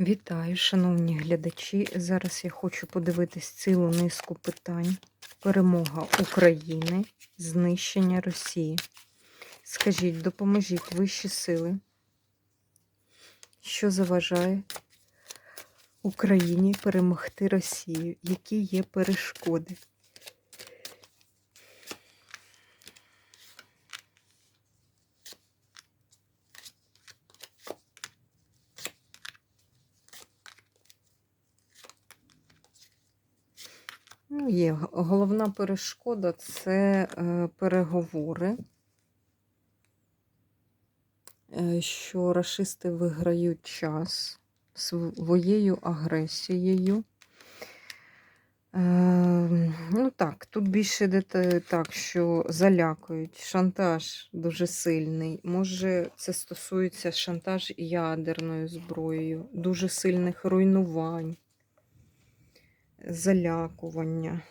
Вітаю, шановні глядачі. Зараз я хочу подивитись цілу низку питань. Перемога України, знищення Росії. Скажіть, допоможіть вищі сили, що заважає Україні перемогти Росію? Які є перешкоди? Є. Головна перешкода це е, переговори, е, що рашисти виграють час своєю агресією. Е, ну так, тут більше йде так, що залякують. Шантаж дуже сильний. Може, це стосується шантаж ядерною зброєю, дуже сильних руйнувань залякування.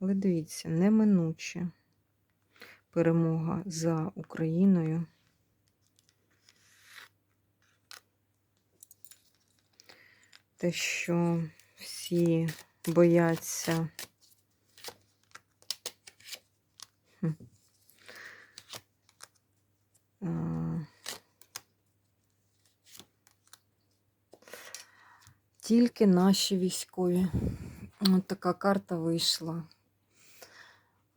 Але дивіться, неминуче перемога за Україною. Те, що всі бояться. Хм. Тільки наші військові. От така карта вийшла.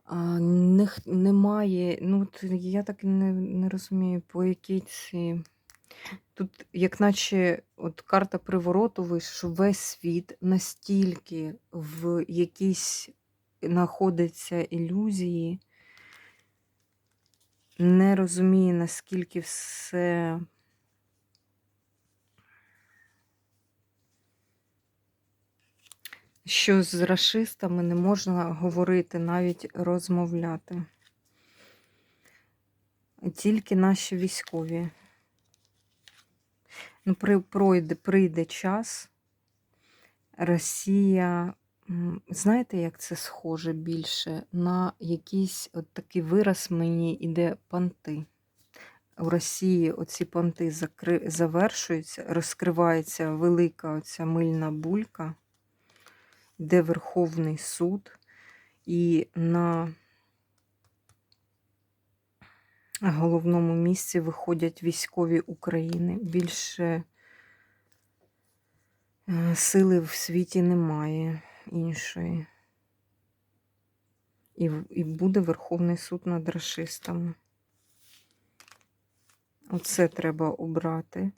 А, не, немає, ну я так не, не розумію, по якій ці. Тут, як наче, от карта привороту вийшла, що весь світ настільки в якійсь знаходиться ілюзії, не розуміє, наскільки все що з расистами не можна говорити, навіть розмовляти. Тільки наші військові. Ну, при, пройде, прийде час, Росія, знаєте, як це схоже більше на якийсь от такий вираз мені іде панти. У Росії оці понти закри... завершуються, розкривається велика оця мильна булька, де Верховний суд, і на головному місці виходять військові України. Більше е, сили в світі немає іншої. І, і буде Верховний суд над расистами. Оце треба обрати.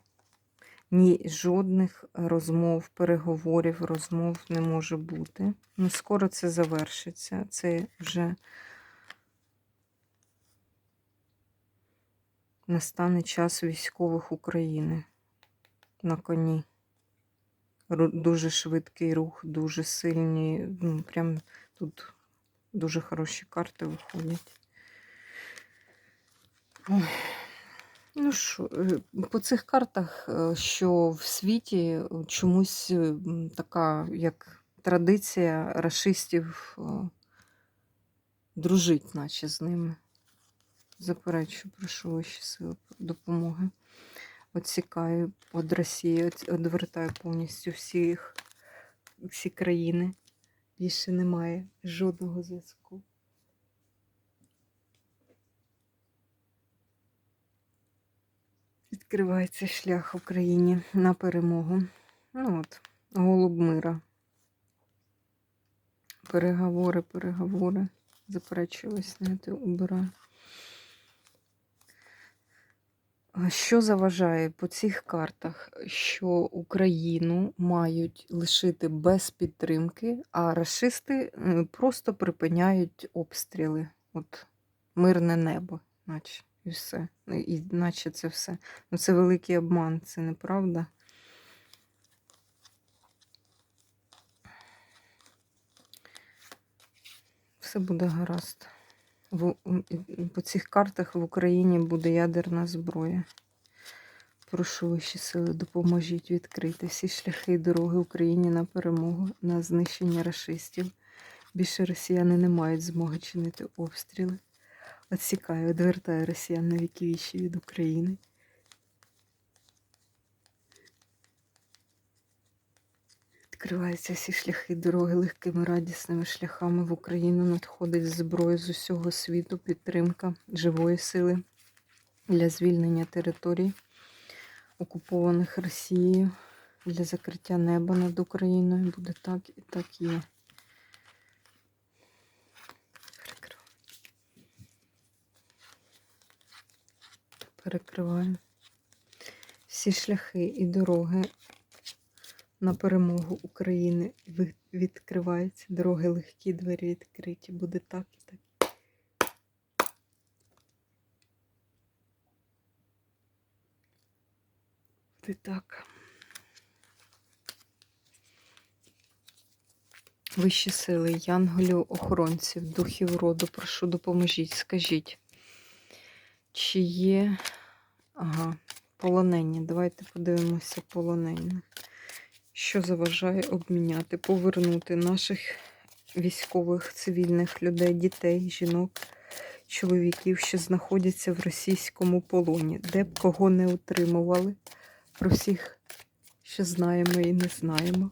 Ні, жодних розмов, переговорів, розмов не може бути. Ну, скоро це завершиться. Це вже настане час військових України на коні. Дуже швидкий рух, дуже сильні. Ну, прям тут дуже хороші карти виходять. Ой. Ну що, е, по цих картах, е, що в світі е, чомусь е, така, як традиція рашистів е, дружить, наче з ними. Заперечую, прошу ваші сили допомоги. Оцікаю від Росії, одвертаю повністю всіх, всі країни. Більше немає жодного зв'язку. Відкривається шлях Україні на перемогу. Ну от, голуб мира. Переговори, переговори. Заперечую зняти, убираю. Що заважає по цих картах, що Україну мають лишити без підтримки, а расисти е, просто припиняють обстріли. От мирне небо, наче і все. Ну, І наче це все. Ну це великий обман, це неправда. Все буде гаразд. В, по цих картах в Україні буде ядерна зброя. Прошу ваші сили, допоможіть відкрити всі шляхи і дороги Україні на перемогу, на знищення рашистів. Більше росіяни не мають змоги чинити обстріли. Отсікаю, відвертаю росіян на віки вічі від України. Відкриваються всі шляхи, дороги легкими радісними шляхами в Україну надходить зброя з усього світу, підтримка живої сили для звільнення територій, окупованих Росією, для закриття неба над Україною. Буде так і так є. Перекриваю. Всі шляхи і дороги на перемогу України відкриваються. Дороги легкі, двері відкриті. Буде так і так. Буде так. Вищі сили, янголів, охоронців, духів роду, прошу допоможіть, скажіть, чи є. Ага, полонені. Давайте подивимося полонених. Що заважає обміняти, повернути наших військових, цивільних людей, дітей, жінок, чоловіків, що знаходяться в російському полоні, де б кого не утримували, про всіх, що знаємо і не знаємо.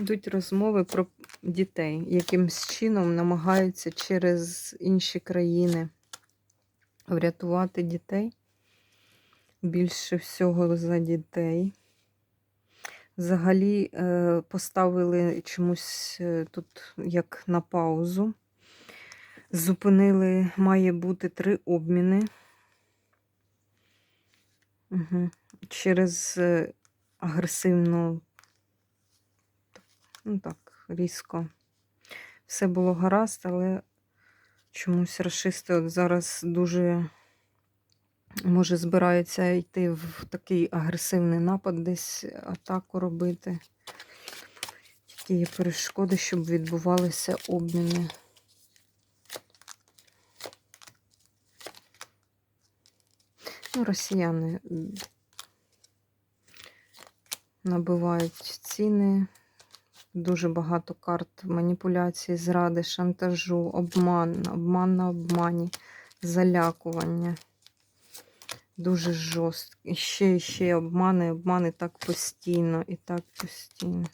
Йдуть розмови про дітей, якимсь чином намагаються через інші країни врятувати дітей. Більше всього за дітей. Взагалі е, поставили чомусь е, тут як на паузу. Зупинили, має бути три обміни. Угу. Через е, агресивну ну так, різко. Все було гаразд, але чомусь расисти от зараз дуже, може, збираються йти в такий агресивний напад, десь атаку робити. Які є перешкоди, щоб відбувалися обміни. Ну, росіяни набивають ціни. Дуже багато карт маніпуляцій, зради, шантажу, обман, обман на обмані, залякування. Дуже жорстко. І ще, і ще обмани, обмани так постійно і так постійно.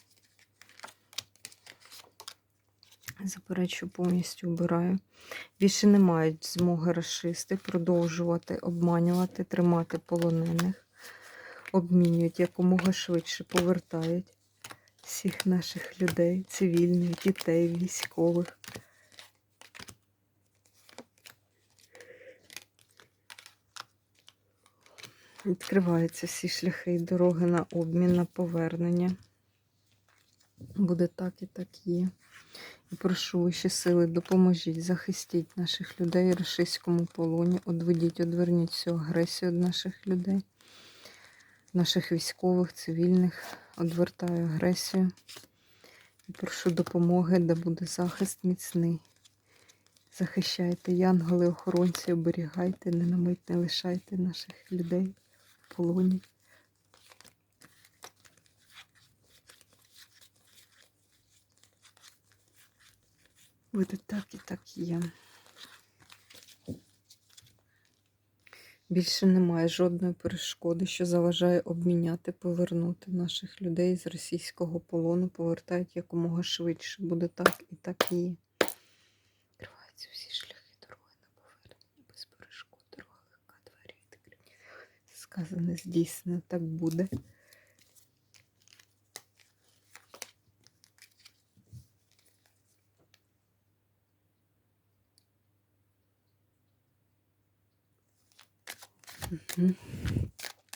Заперечу, повністю вбираю. Більше не мають змоги расисти продовжувати обманювати, тримати полонених, обмінюють якомога швидше, повертають всіх наших людей, цивільних, дітей, військових. Відкриваються всі шляхи і дороги на обмін, на повернення. Буде так і так є. І прошу вищі сили, допоможіть, захистіть наших людей в російському полоні, одведіть, одверніть всю агресію від наших людей, наших військових, цивільних, одвертаю агресію. І прошу допомоги, де буде захист міцний. Захищайте, янголи, охоронці, оберігайте, не на не лишайте наших людей в полоні. Буде так і так є. Більше немає жодної перешкоди, що заважає обміняти, повернути наших людей з російського полону, повертають якомога швидше. Буде так і так і є. Відкриваються всі шляхи дороги на повернення, без перешкод, дорога легка, двері відкриті. Сказане, здійснено, так буде.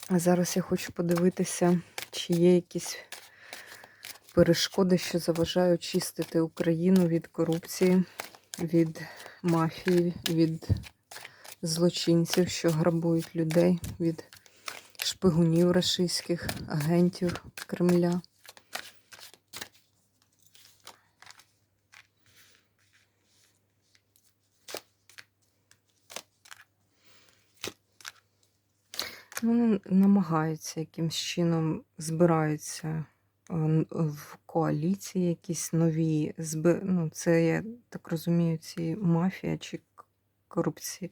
А зараз я хочу подивитися, чи є якісь перешкоди, що заважають чистити Україну від корупції, від мафії, від злочинців, що грабують людей, від шпигунів рашистських, агентів Кремля. Ну, намагаються якимсь чином збираються е, в коаліції якісь нові. Ну, це, я так розумію, ці мафія чи корупції.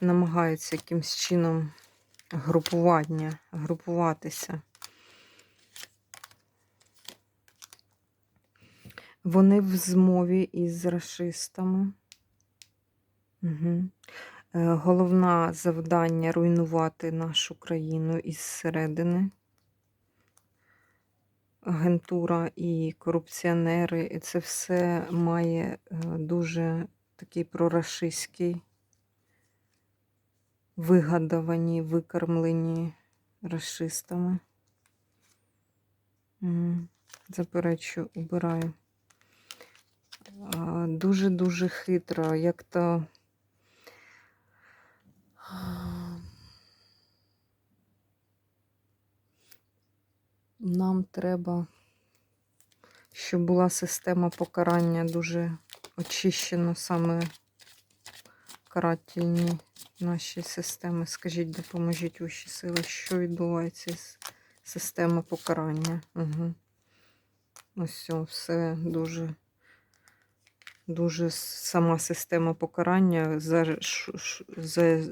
Намагаються якимось чином групування, групуватися. Вони в змові із расистами. Угу. Головне завдання руйнувати нашу країну із середини. Агентура і корупціонери, і це все має е, дуже такий прорашистський, вигадовані, викормлені расистами. Заперечу, убираю. Дуже-дуже хитро, як то. Нам треба, щоб була система покарання дуже очищена, саме карательні наші системи. Скажіть, допоможіть вищі сили, що відбувається з системою покарання. Угу. Ось все, дуже, дуже сама система покарання за, за,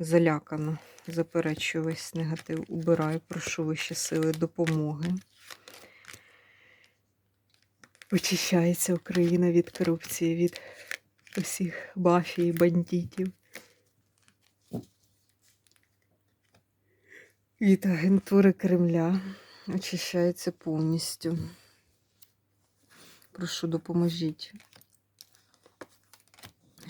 залякана. Заперечую весь негатив. Убираю, прошу вищі сили допомоги. Очищається Україна від корупції, від усіх мафій, бандитів. Від агентури Кремля. Очищається повністю. Прошу, допоможіть,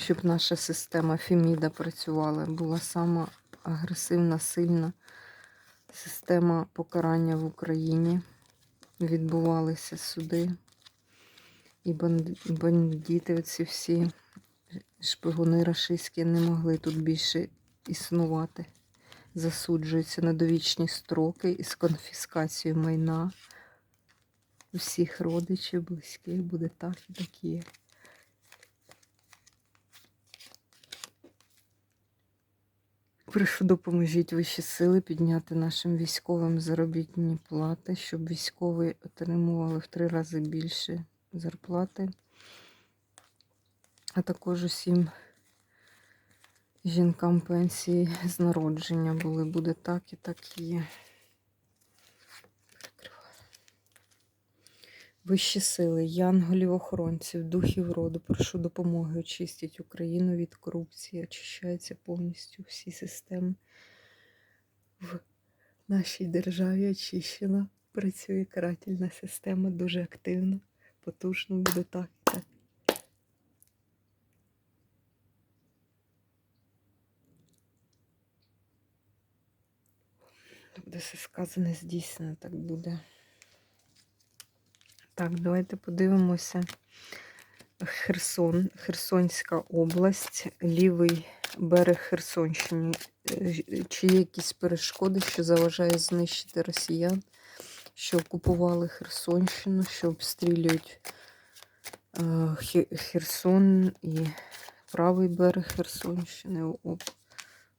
щоб наша система Феміда працювала, була сама агресивна, сильна система покарання в Україні. Відбувалися суди. І банди- бандити, оці всі шпигуни рашистські не могли тут більше існувати. Засуджуються на довічні строки із конфіскацією майна усіх родичів, близьких буде так і так Прошу допоможіть вищі сили підняти нашим військовим заробітні плати, щоб військові отримували в три рази більше зарплати, а також усім жінкам пенсії з народження були. Буде так і так є. Вищі сили, янголів, охоронців, духів роду, прошу допомоги очистіть Україну від корупції, очищаються повністю всі системи в нашій державі очищена. Працює карательна система дуже активно, потужно буде так і так. Буде все сказане, здійснено, так буде. Так, давайте подивимося. Херсон, Херсонська область, лівий берег Херсонщини. Е, Чи є якісь перешкоди, що заважає знищити росіян, що окупували Херсонщину, що обстрілюють е, Херсон і правий берег Херсонщини об,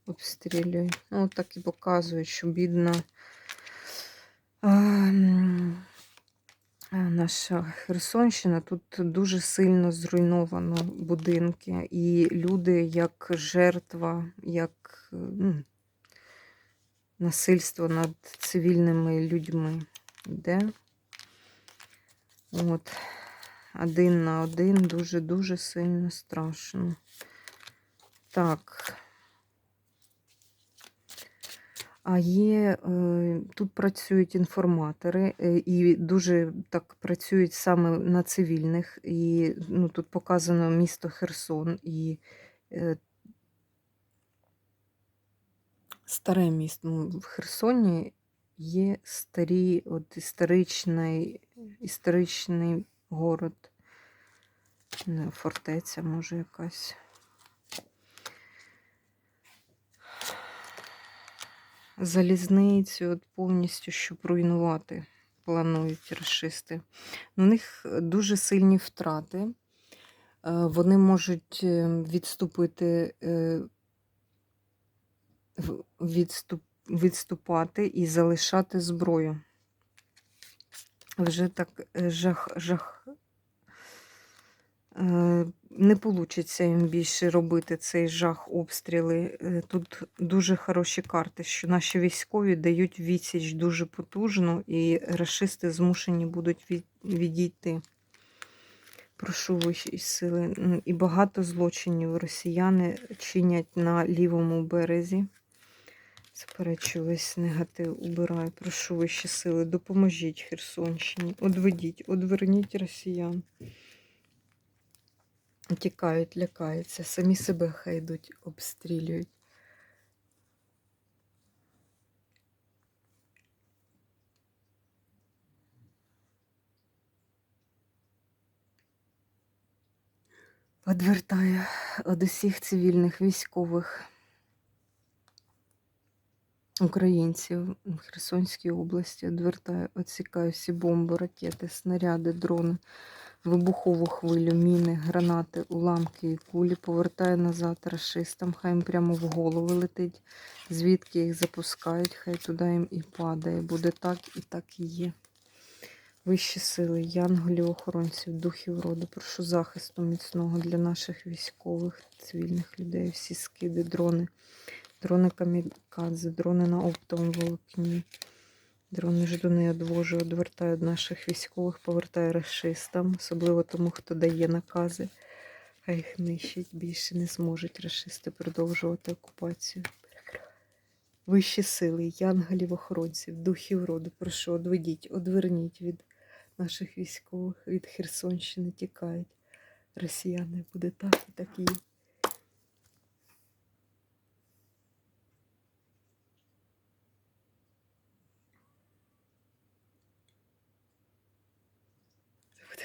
обстрілюють. Ну, так і показують, що бідна. А, Наша Херсонщина тут дуже сильно зруйновано будинки, і люди як жертва, як е, ну, насильство над цивільними людьми йде. От. Один на один дуже-дуже сильно страшно. Так. А є, е, тут працюють інформатори е, і дуже так працюють саме на цивільних. І ну, тут показано місто Херсон і е, старе місто. Ну, в Херсоні є старі, от історичний, історичний город, фортеця, може, якась. Залізницю повністю, щоб руйнувати, планують расисти. У них дуже сильні втрати. Е, Вони можуть е, відступити, е, відступ, відступати і залишати зброю. Вже так е, жах, жах. Е, не вийде їм більше робити цей жах, обстріли. Е, Тут дуже хороші карти, що наші військові дають відсіч дуже потужну, і рашисти змушені будуть відійти. Прошу вищі сили. І багато злочинів росіяни чинять на лівому березі. Заперечую весь негатив, убираю. Прошу вищі сили. Допоможіть Херсонщині. Одведіть, одверніть росіян. Тікають, лякаються, самі себе хай йдуть, обстрілюють. Одвертаю від усіх цивільних військових українців в Херсонській області. Одвертаю, відсікаю всі бомби, ракети, снаряди, дрони, вибухову хвилю, міни, гранати, уламки і кулі. Повертаю назад рашистам, хай їм прямо в голови летить. Звідки їх запускають, хай туди їм і падає. Буде так і так і є. Вищі сили, янголів, охоронців, духів роду, прошу захисту міцного для наших військових, цивільних людей, всі скиди, дрони, дрони камікадзе, дрони на оптовому волокні, дрони ждуни одвожу, одвертаю наших військових, повертаю расистам, особливо тому, хто дає накази. Хай їх нищить, більше не зможуть расисти продовжувати окупацію. Вищі сили, янголів, охоронців, духів роду, прошу, одведіть, одверніть від наших військових, від Херсонщини тікають. Росіяни буде так і так є.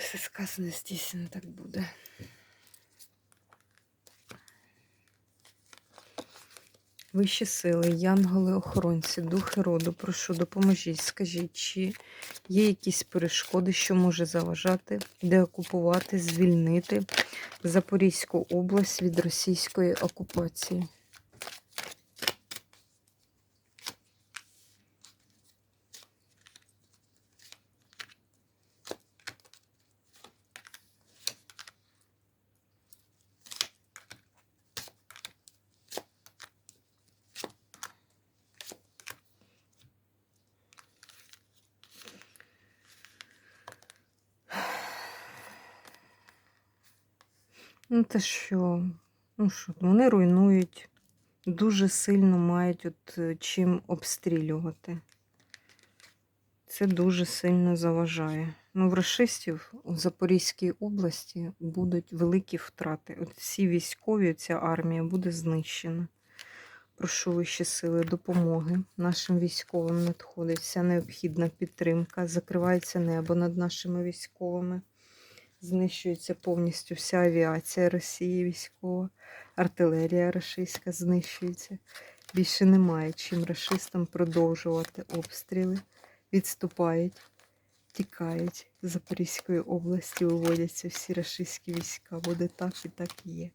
Все сказане, здійснено так буде. Вищі сили, янголи, охоронці, духи роду, прошу, допоможіть, скажіть, чи є якісь перешкоди, що може заважати, деокупувати, звільнити Запорізьку область від російської окупації? Ну, те що, ну що, вони руйнують, дуже сильно мають от е, чим обстрілювати. Це дуже сильно заважає. Ну, в расистів у Запорізькій області будуть великі втрати. От всі військові, ця армія буде знищена. Прошу вищі сили допомоги. Нашим військовим надходить вся необхідна підтримка. Закривається небо над нашими військовими. Знищується повністю вся авіація Росії військова, артилерія рашистська знищується. Більше немає чим рашистам продовжувати обстріли. Відступають, тікають з Запорізької області, виводяться всі рашистські війська. Буде так і так є.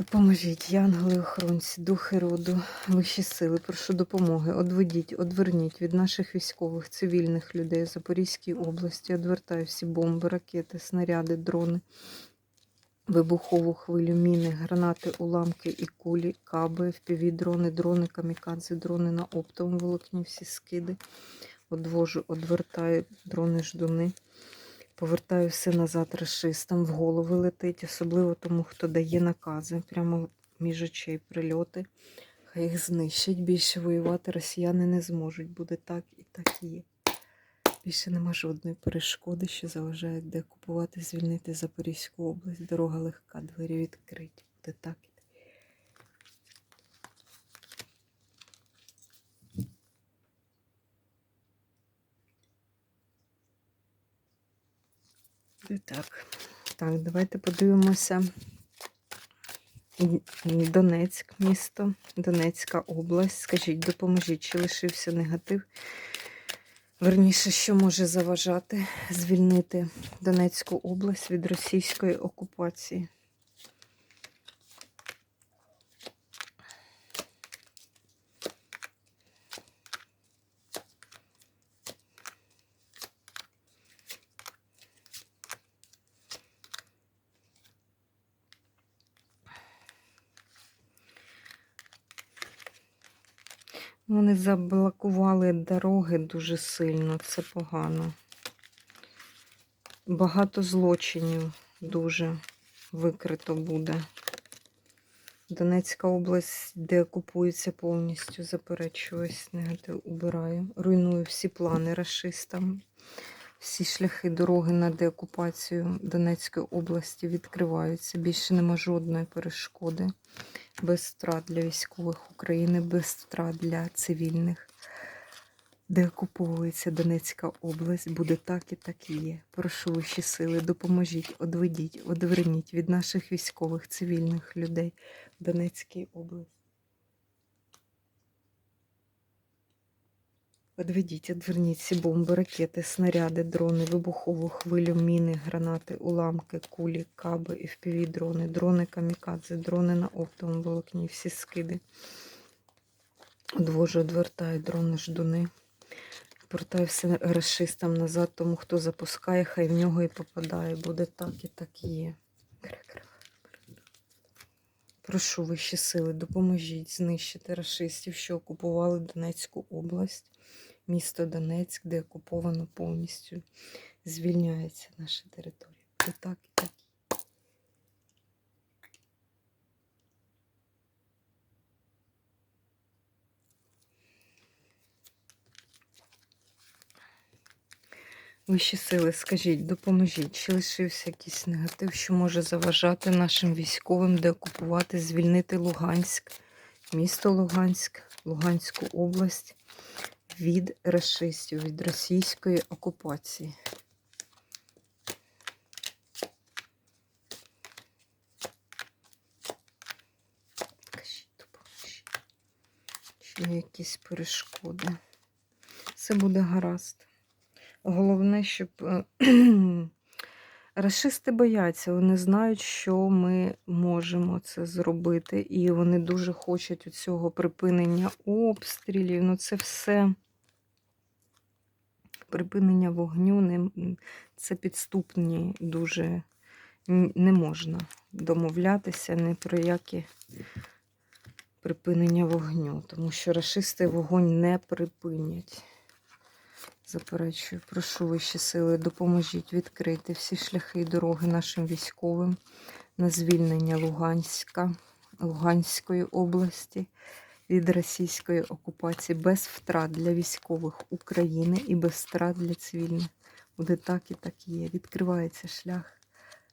Допоможіть, янголи, охоронці, духи роду, вищі сили, прошу допомоги. Одведіть, одверніть від наших військових, цивільних людей Запорізькій області. Одвертаю всі бомби, ракети, снаряди, дрони, вибухову хвилю, міни, гранати, уламки і кулі, каби, впівдрони, дрони, камікадзе, дрони на оптовому волокні, всі скиди. Одвожу, одвертаю дрони ждуни. Повертаю все назад расистам, в голови летить, особливо тому, хто дає накази. Прямо між очей прильоти. Хай їх знищать. Більше воювати росіяни не зможуть. Буде так і так є. Більше нема жодної перешкоди, що заважає деокупувати, звільнити Запорізьку область. Дорога легка, двері відкриті. Буде так так. І Так, так, давайте подивимося. Донецьк, місто, Донецька область. Скажіть, допоможіть, чи лишився негатив? Верніше, що може заважати звільнити Донецьку область від російської окупації? Вони заблокували дороги дуже сильно, це погано. Багато злочинів дуже викрито буде. Донецька область, де окупується повністю, заперечую, ось негатив убираю. Руйную всі плани расистам. Всі шляхи дороги на деокупацію Донецької області відкриваються. Більше нема жодної перешкоди. Без втрат для військових України, без втрат для цивільних. Де окуповується Донецька область, буде так і так і є. Прошу вищі сили, допоможіть, одведіть, одверніть від наших військових цивільних людей в Донецькій області. Одведіть, одверніть ці бомби, ракети, снаряди, дрони, вибухову хвилю, міни, гранати, уламки, кулі, каби, FPV дрони, дрони камікадзе, дрони на оптовому волокні, всі скиди. Одвожу, одвертаю дрони, ждуни. Повертаю все расистам назад, тому хто запускає, хай в нього і попадає. Буде так і так є. Прошу вищі сили, допоможіть знищити расистів, що окупували Донецьку область. Місто Донецьк, де окуповано повністю. Звільняється наша територія. Буде так і так. Вищі сили, скажіть, допоможіть, чи лишився якийсь негатив, що може заважати нашим військовим деокупувати, звільнити Луганськ, місто Луганськ, Луганську область від расистів, від російської окупації. Чи якісь перешкоди? Все буде гаразд. Головне, щоб е, расисти бояться, вони знають, що ми можемо це зробити, і вони дуже хочуть у цього припинення обстрілів. Ну, це все припинення вогню, не, це підступні дуже не можна домовлятися ні про які припинення вогню, тому що расисти вогонь не припинять. Заперечую, прошу вищі сили, допоможіть відкрити всі шляхи і дороги нашим військовим на звільнення Луганська, Луганської області від російської окупації без втрат для військових України і без втрат для цивільних. Буде так і так є. Відкривається шлях,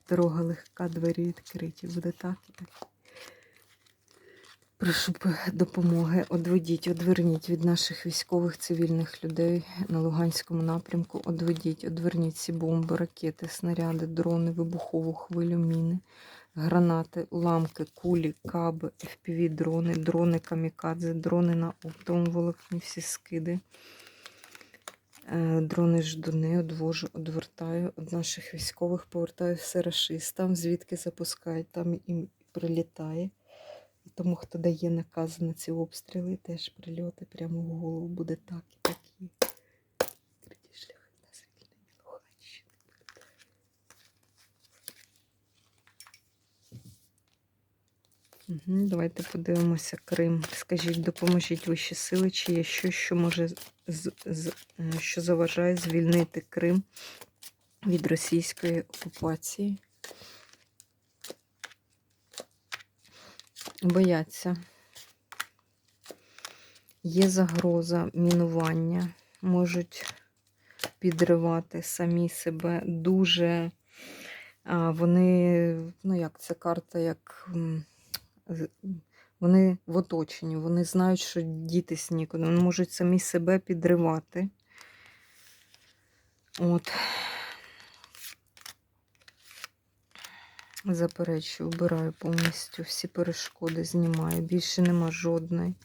дорога легка, двері відкриті. Буде так і так. Прошу допомоги. Одведіть, одверніть від наших військових цивільних людей на Луганському напрямку. Одведіть, одверніть ці бомби, ракети, снаряди, дрони, вибухову хвилю, міни, гранати, уламки, кулі, каби, FPV дрони, дрони камікадзе, дрони на оптовому волокні, всі скиди. Е, Дрони ждуни, одвожу, одвертаю від наших військових, повертаю все рашистам, звідки запускають, там і прилітає. Тому, хто дає накази на ці обстріли, теж прильоти прямо в голову буде так і так і. Відкриті шляхи на звільнення Луганщини. Угу, давайте подивимося Крим. Скажіть, допоможіть вищі сили, чи є щось, що може з, з, е, що заважає звільнити Крим від російської окупації. Бояться. Є загроза мінування, можуть підривати самі себе. Дуже вони, ну як ця карта, як вони в оточенні, вони знають, що дітись нікуди. Вони можуть самі себе підривати. От. Заперечую, убираю повністю всі перешкоди, знімаю. Більше нема жодної.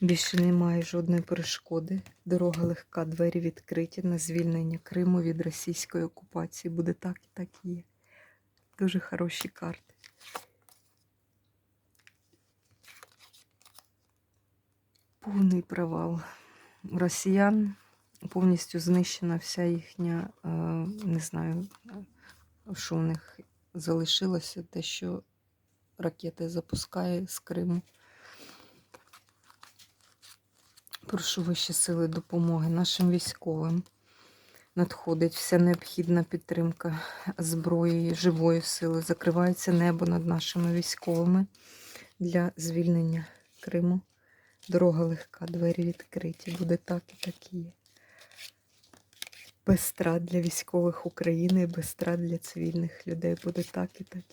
Більше немає жодної перешкоди. Дорога легка, двері відкриті на звільнення Криму від російської окупації. Буде так і так і є. Дуже хороші карти. Повний провал росіян. Повністю знищена вся їхня, е, не знаю, е, що в них залишилося, те, що ракети запускає з Криму. Прошу вищі сили допомоги нашим військовим. Надходить вся необхідна підтримка зброї, живої сили. Закривається небо над нашими військовими для звільнення Криму. Дорога легка, двері відкриті. Буде так і так і є. Без страт для військових України, без для цивільних людей. Буде так і так.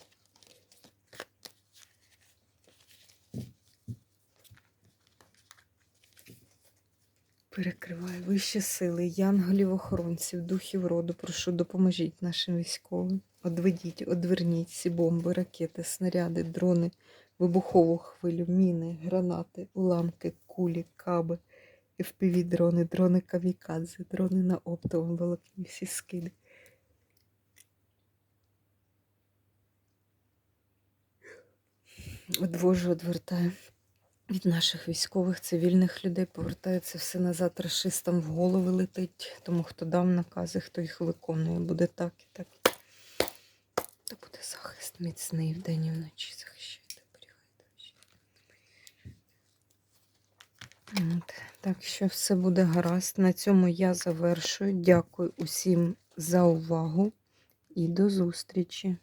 Перекриваю вищі сили, янголів, охоронців, духів роду. Прошу, допоможіть нашим військовим. Одведіть, одверніть всі бомби, ракети, снаряди, дрони, вибухову хвилю, міни, гранати, уламки, кулі, каби, fpv дрони, дрони камікадзе, дрони на оптовому волокні, всі скиди. Одвожу, одвертаю від наших військових, цивільних людей. Повертається все назад расистам в голови летить. Тому хто дав накази, хто їх виконує, буде так і так. То буде захист міцний вдень і вночі. Захищайте, оберігайте. От. Так що все буде гаразд. На цьому я завершую. Дякую усім за увагу і до зустрічі!